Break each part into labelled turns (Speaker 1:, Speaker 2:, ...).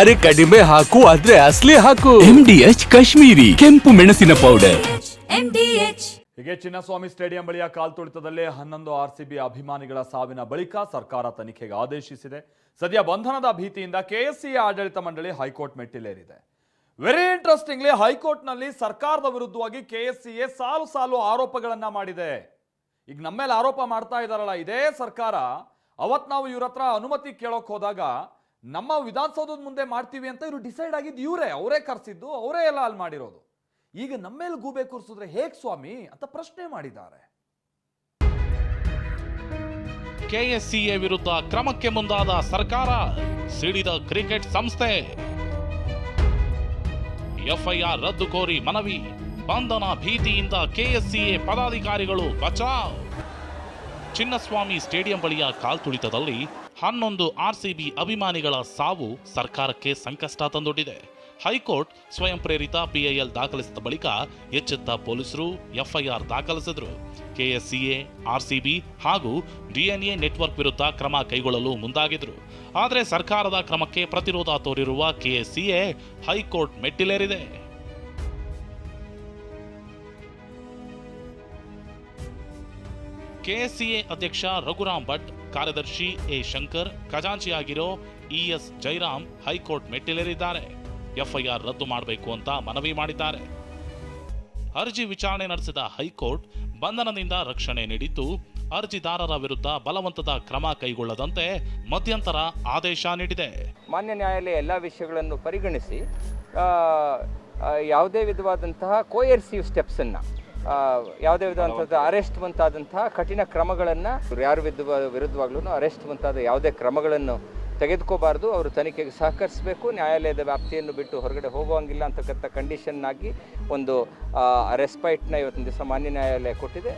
Speaker 1: ಅರೆ ಕಡಿಮೆ ಹಾಕು ಆದ್ರೆ ಅಸ್ಲಿ ಹಾಕು.
Speaker 2: ಎಂಡಿಎಚ್ ಕಾಶ್ಮೀರಿ ಕೆಂಪು ಮೆಣಸಿನ ಪೌಡರ್
Speaker 3: ಹೀಗೆ ಚಿನ್ನಸ್ವಾಮಿ ಸ್ಟೇಡಿಯಂ ಬಳಿಯ ಕಾಲ್ತುಳಿತದಲ್ಲಿ ಹನ್ನೊಂದು ಆರ್ಸಿಬಿ ಅಭಿಮಾನಿಗಳ ಸಾವಿನ ಬಳಿಕ ಸರ್ಕಾರ ತನಿಖೆಗೆ ಆದೇಶಿಸಿದೆ. ಸದ್ಯ ಬಂಧನದ ಭೀತಿಯಿಂದ ಕೆಎಸ್ಸಿ ಆಡಳಿತ ಮಂಡಳಿ ಹೈಕೋರ್ಟ್ ಮೆಟ್ಟಿಲೇರಿದೆ. ವೆರಿ ಇಂಟ್ರೆಸ್ಟಿಂಗ್ಲಿ ಹೈಕೋರ್ಟ್ನಲ್ಲಿ ಸರ್ಕಾರದ ವಿರುದ್ಧವಾಗಿ ಕೆಎಸ್ಸಿಎ ಸಾಲು ಸಾಲು ಆರೋಪಗಳನ್ನ ಮಾಡಿದೆ. ಈಗ ನಮ್ಮ ಮೇಲೆ ಆರೋಪ ಮಾಡ್ತಾ ಇದಾರಲ್ಲ ಇದೇ ಸರ್ಕಾರ. ಅವತ್ ನಾವು ಇವ್ರ ಹತ್ರ ಅನುಮತಿ ಕೇಳೋಕ್ ಹೋದಾಗ ನಮ್ಮ ವಿಧಾನಸೌಧದ ಮುಂದೆ ಮಾಡ್ತೀವಿ ಅಂತ ಇವರು ಡಿಸೈಡ್ ಆಗಿದ್ದು ಇವರೇ, ಅವರೇ ಕರ್ಸಿದ್ದು, ಅವರೇ ಎಲ್ಲ ಅಲ್ಲಿ ಮಾಡಿರೋದು. ಈಗ ನಮ್ಮ ಮೇಲೆ ಗೂಬೆ ಕೂರಿಸಿದ್ರೆ ಹೇಗೆ ಸ್ವಾಮಿ ಅಂತ ಪ್ರಶ್ನೆ ಮಾಡಿದ್ದಾರೆ.
Speaker 4: ಕೆಎಸ್ಸಿಎ ವಿರುದ್ಧ ಕ್ರಮಕ್ಕೆ ಮುಂದಾದ ಸರ್ಕಾರ, ಸಿಡಿದ ಕ್ರಿಕೆಟ್ ಸಂಸ್ಥೆ. ಎಫ್ಐಆರ್ ರದ್ದು ಕೋರಿ ಮನವಿ, ಬಂಧನ ಭೀತಿಯಿಂದ ಕೆಎಸ್ಸಿಎ ಪದಾಧಿಕಾರಿಗಳು ಬಚಾವ್. ಚಿನ್ನಸ್ವಾಮಿ ಸ್ಟೇಡಿಯಂ ಬಳಿಯ ಕಾಲ್ತುಳಿತದಲ್ಲಿ ಹನ್ನೊಂದು ಆರ್ಸಿಬಿ ಅಭಿಮಾನಿಗಳ ಸಾವು ಸರ್ಕಾರಕ್ಕೆ ಸಂಕಷ್ಟ ತಂದೊಡ್ಡಿದೆ. ಹೈಕೋರ್ಟ್ ಸ್ವಯಂ ಪ್ರೇರಿತ ಪಿಐಎಲ್ ದಾಖಲಿಸಿದ ಬಳಿಕ ಎಚ್ಚೆತ್ತ ಪೊಲೀಸರು ಎಫ್ಐಆರ್ ದಾಖಲಿಸಿದ್ರು. ಕೆಎಸ್ಸಿಎ, ಆರ್ಸಿಬಿ ಹಾಗೂ ಡಿಎನ್ಎ ನೆಟ್ವರ್ಕ್ ವಿರುದ್ಧ ಕ್ರಮ ಕೈಗೊಳ್ಳಲು ಮುಂದಾಗಿದ್ರು. ಆದರೆ ಸರ್ಕಾರದ ಕ್ರಮಕ್ಕೆ ಪ್ರತಿರೋಧ ತೋರಿರುವ ಕೆಎಸ್ಸಿಎ ಹೈಕೋರ್ಟ್ ಮೆಟ್ಟಿಲೇರಿದೆ. ಕೆಎಸ್ಸಿಎ ಅಧ್ಯಕ್ಷ ರಘುರಾಮ್ ಭಟ್ ಕಾರ್ಯದರ್ಶಿ ಎ ಶಂಕರ್, ಖಜಾಂಚಿಯಾಗಿರೋ ಇಎಸ್ ಜೈರಾಮ್ ಹೈಕೋರ್ಟ್ ಮೆಟ್ಟಿಲೇರಿದ್ದಾರೆ. ಎಫ್ಐಆರ್ ರದ್ದು ಮಾಡಬೇಕು ಅಂತ ಮನವಿ ಮಾಡಿದ್ದಾರೆ. ಅರ್ಜಿ ವಿಚಾರಣೆ ನಡೆಸಿದ ಹೈಕೋರ್ಟ್ ಬಂಧನದಿಂದ ರಕ್ಷಣೆ ನೀಡಿದ್ದು, ಅರ್ಜಿದಾರರ ವಿರುದ್ಧ ಬಲವಂತದ ಕ್ರಮ ಕೈಗೊಳ್ಳದಂತೆ ಮಧ್ಯಂತರ ಆದೇಶ ನೀಡಿದೆ.
Speaker 5: ಮಾನ್ಯ ನ್ಯಾಯಾಲಯ ಎಲ್ಲ ವಿಷಯಗಳನ್ನು ಪರಿಗಣಿಸಿ ಯಾವುದೇ ವಿಧವಾದಂತಹ ಕೋಯರ್ಸಿವ್ ಸ್ಟೆಪ್ಸನ್ನು ಯಾವುದೇ ವಿಧವಂಥದ್ದು ಅರೆಸ್ಟ್ ಮುಂತಾದಂತಹ ಕಠಿಣ ಕ್ರಮಗಳನ್ನು ಯಾರ ವಿರುದ್ಧ ವಿರುದ್ಧವಾಗ್ಲೂ ಅರೆಸ್ಟ್ ಮುಂತಾದ ಯಾವುದೇ ಕ್ರಮಗಳನ್ನು ತೆಗೆದುಕೋಬಾರ್ದು. ಅವರು ತನಿಖೆಗೆ ಸಹಕರಿಸಬೇಕು. ನ್ಯಾಯಾಲಯದ ವ್ಯಾಪ್ತಿಯನ್ನು ಬಿಟ್ಟು ಹೊರಗಡೆ ಹೋಗುವಂಗಿಲ್ಲ ಅಂತಕ್ಕಂಥ ಕಂಡೀಷನ್ನಾಗಿ ಒಂದು ರೆಸ್ಪೈಟ್ನ ಇವತ್ತಿನ ದಿವಸ ಮಾನ್ಯ ನ್ಯಾಯಾಲಯ ಕೊಟ್ಟಿದೆ.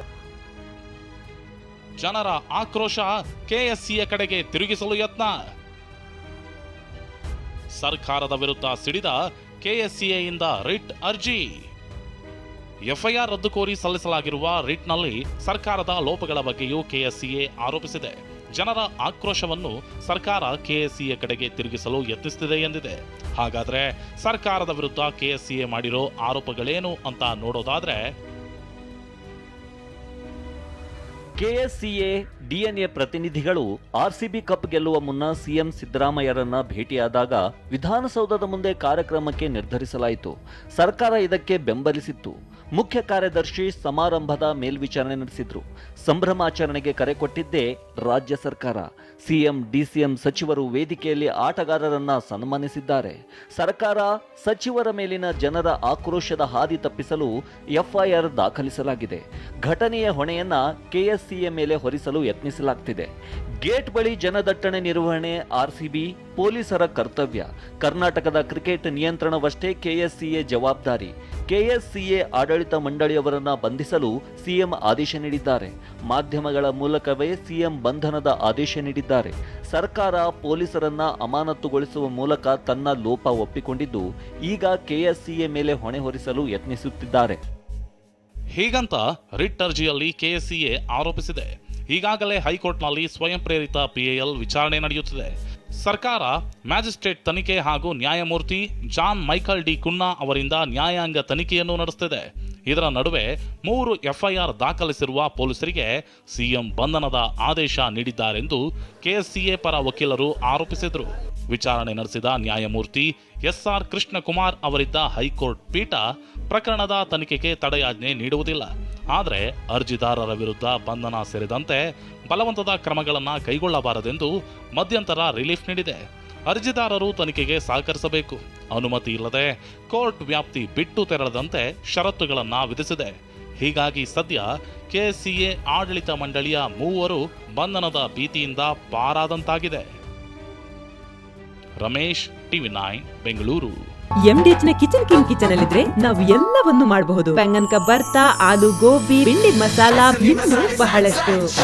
Speaker 4: ಜನರ ಆಕ್ರೋಶ ಕೆಎಸ್ಸಿಯ ಕಡೆಗೆ ತಿರುಗಿಸಲು ಯತ್ನ. ಸರ್ಕಾರದ ವಿರುದ್ಧ ಸಿಡಿದ ಕೆಎಸ್ಸಿಎಯಿಂದ ರಿಟ್ ಅರ್ಜಿ. ಎಫ್ಐಆರ್ ರದ್ದು ಕೋರಿ ಸಲ್ಲಿಸಲಾಗಿರುವ ರಿಟ್ನಲ್ಲಿ ಸರ್ಕಾರದ ಲೋಪಗಳ ಬಗ್ಗೆಯೂ ಕೆಎಸ್ಸಿಎ ಆರೋಪಿಸಿದೆ. ಜನರ ಆಕ್ರೋಶವನ್ನು ಸರ್ಕಾರ ಕೆಎಸ್ಸಿಎ ಕಡೆಗೆ ತಿರುಗಿಸಲು ಯತ್ನಿಸುತ್ತಿದೆ ಎಂದಿದೆ. ಹಾಗಾದರೆ ಸರ್ಕಾರದ ವಿರುದ್ಧ ಕೆಎಸ್ಸಿಎ ಮಾಡಿರೋ ಆರೋಪಗಳೇನು ಅಂತ ನೋಡೋದಾದ್ರೆ,
Speaker 6: ಕೆಎಸ್ಸಿಎ ಡಿಎನ್ಎ ಪ್ರತಿನಿಧಿಗಳು ಆರ್ಸಿಬಿ ಕಪ್ ಗೆಲ್ಲುವ ಮುನ್ನ ಸಿಎಂ ಸಿದ್ದರಾಮಯ್ಯರನ್ನ ಭೇಟಿಯಾದಾಗ ವಿಧಾನಸೌಧದ ಮುಂದೆ ಕಾರ್ಯಕ್ರಮಕ್ಕೆ ನಿರ್ಧರಿಸಲಾಯಿತು. ಸರ್ಕಾರ ಇದಕ್ಕೆ ಬೆಂಬಲಿಸಿತ್ತು. ಮುಖ್ಯ ಕಾರ್ಯದರ್ಶಿ ಸಮಾರಂಭದ ಮೇಲ್ವಿಚಾರಣೆ ನಡೆಸಿದ್ರು. ಸಂಭ್ರಮಾಚರಣೆಗೆ ಕರೆ ಕೊಟ್ಟಿದ್ದೇ ರಾಜ್ಯ ಸರ್ಕಾರ. ಸಿಎಂ, ಡಿಸಿಎಂ ಸಚಿವರು ವೇದಿಕೆಯಲ್ಲಿ ಆಟಗಾರರನ್ನ ಸನ್ಮಾನಿಸಿದ್ದಾರೆ. ಸರ್ಕಾರ ಸಚಿವರ ಮೇಲಿನ ಜನರ ಆಕ್ರೋಶದ ಹಾದಿ ತಪ್ಪಿಸಲು ಎಫ್ಐಆರ್ ದಾಖಲಿಸಲಾಗಿದೆ. ಘಟನೆಯ ಹೊಣೆಯನ್ನ ಕೆಎಸ್ಸಿಎ ಮೇಲೆ ಹೊರಿಸಲು ಯತ್ನಿಸಲಾಗ್ತಿದೆ. ಗೇಟ್ ಬಳಿ ಜನದಟ್ಟಣೆ ನಿರ್ವಹಣೆ, ಆರ್ಸಿಬಿ ಪೊಲೀಸರ ಕರ್ತವ್ಯ. ಕರ್ನಾಟಕದ ಕ್ರಿಕೆಟ್ ನಿಯಂತ್ರಣವಷ್ಟೇ ಕೆಎಸ್ಸಿಎ ಜವಾಬ್ದಾರಿ. ಕೆಎಸ್ಸಿಎ ಆಡಳಿತ ಮಂಡಳಿಯವರನ್ನ ಬಂಧಿಸಲು ಸಿಎಂ ಆದೇಶ ನೀಡಿದ್ದಾರೆ. ಮಾಧ್ಯಮಗಳ ಮೂಲಕವೇ ಸಿಎಂ ಬಂಧನದ ಆದೇಶ ನೀಡಿದ್ದಾರೆ. ಸರ್ಕಾರ ಪೊಲೀಸರನ್ನ ಅಮಾನತುಗೊಳಿಸುವ ಮೂಲಕ ತನ್ನ ಲೋಪ ಒಪ್ಪಿಕೊಂಡಿದ್ದು, ಈಗ ಕೆಎಸ್ಸಿಎ ಮೇಲೆ ಹೊಣೆ ಹೊರಿಸಲು ಯತ್ನಿಸುತ್ತಿದ್ದಾರೆ.
Speaker 4: ಹೀಗಂತ ರಿಟ್ ಅರ್ಜಿಯಲ್ಲಿ ಕೆಎಸ್ಸಿಎ ಆರೋಪಿಸಿದೆ. ಈಗಾಗಲೇ ಹೈಕೋರ್ಟ್ನಲ್ಲಿ ಸ್ವಯಂ ಪ್ರೇರಿತ ಪಿಎಎಲ್ ವಿಚಾರಣೆ ನಡೆಯುತ್ತಿದೆ. ಸರ್ಕಾರ ಮ್ಯಾಜಿಸ್ಟ್ರೇಟ್ ತನಿಖೆ ಹಾಗೂ ನ್ಯಾಯಮೂರ್ತಿ ಜಾನ್ ಮೈಕಲ್ ಡಿ ಕುನ್ನಾ ಅವರಿಂದ ನ್ಯಾಯಾಂಗ ತನಿಖೆಯನ್ನು ನಡೆಸುತ್ತಿದೆ ಇದರ ನಡುವೆ ಮೂರು ಎಫ್ಐಆರ್ ದಾಖಲಿಸಿರುವ ಪೊಲೀಸರಿಗೆ ಸಿಎಂ ಬಂಧನದ ಆದೇಶ ನೀಡಿದ್ದಾರೆಂದು ಕೆಎಸ್ಸಿಎ ಪರ ವಕೀಲರು ಆರೋಪಿಸಿದರು. ವಿಚಾರಣೆ ನಡೆಸಿದ ನ್ಯಾಯಮೂರ್ತಿ ಎಸ್ಆರ್ ಕೃಷ್ಣಕುಮಾರ್ ಅವರಿದ್ದ ಹೈಕೋರ್ಟ್ ಪೀಠ ಪ್ರಕರಣದ ತನಿಖೆಗೆ ತಡೆಯಾಜ್ಞೆ ನೀಡುವುದಿಲ್ಲ. ಆದರೆ ಅರ್ಜಿದಾರರ ವಿರುದ್ಧ ಬಂಧನ ಸೇರಿದಂತೆ ಬಲವಂತದ ಕ್ರಮಗಳನ್ನು ಕೈಗೊಳ್ಳಬಾರದೆಂದು ಮಧ್ಯಂತರ ರಿಲೀಫ್ ನೀಡಿದೆ. ಅರ್ಜಿದಾರರು ತನಿಖೆಗೆ ಸಹಕರಿಸಬೇಕು. ಅನುಮತಿ ಇಲ್ಲದೆ ಕೋರ್ಟ್ ವ್ಯಾಪ್ತಿ ಬಿಟ್ಟು ತೆರಳದಂತೆ ಷರತ್ತುಗಳನ್ನು ವಿಧಿಸಿದೆ. ಹೀಗಾಗಿ ಸದ್ಯ ಕೆಸಿಎ ಆಡಳಿತ ಮಂಡಳಿಯ ಮೂವರು ಬಂಧನದ ಭೀತಿಯಿಂದ ಪಾರಾದಂತಾಗಿದೆ. Ramesh, TV nine, Bengaluru.
Speaker 7: ಎಂಡಿಎಚ್ನ kitchen king kitchen ಅಲ್ಲಿದ್ರೆ ನಾವು ಎಲ್ಲವನ್ನು ಮಾಡಬಹುದು ಬೆಂಗನ್ಕ ಭರ್ತ ಆಲೂ ಗೋಬಿ ಬಿಂಡಿ ಮಸಾಲಾ ಇನ್ನೂ ಬಹಳಷ್ಟು.